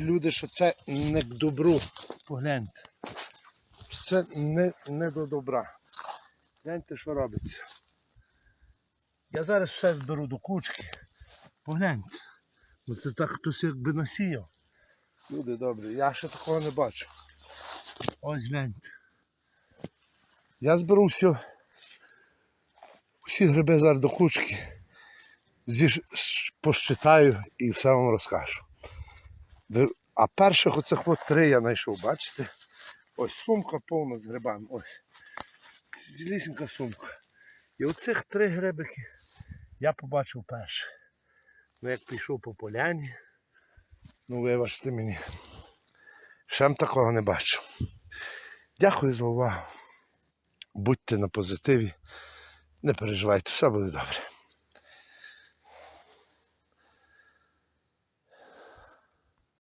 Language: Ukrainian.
Люди, що це не к добру. Погляньте. Це не, не до добра. Гляньте, що робиться. Я зараз все зберу до кучки. Погляньте. Ну це так хтось якби насіяв. Люди добрі, я ще такого не бачу. Ось гляньте. Я зберу все. Всі гриби зараз до кучки. Зіж, посчитаю і все вам розкажу. А перших оцих от три я знайшов, бачите? Ось сумка повна з грибами. Ось. Цілісінька сумка. І оцих три грибики я побачив перше. Ну як пішов по поляні, ну вибачте мені. Ще м такого не бачу. Дякую за увагу. Будьте на позитиві. Не переживайте, все буде добре.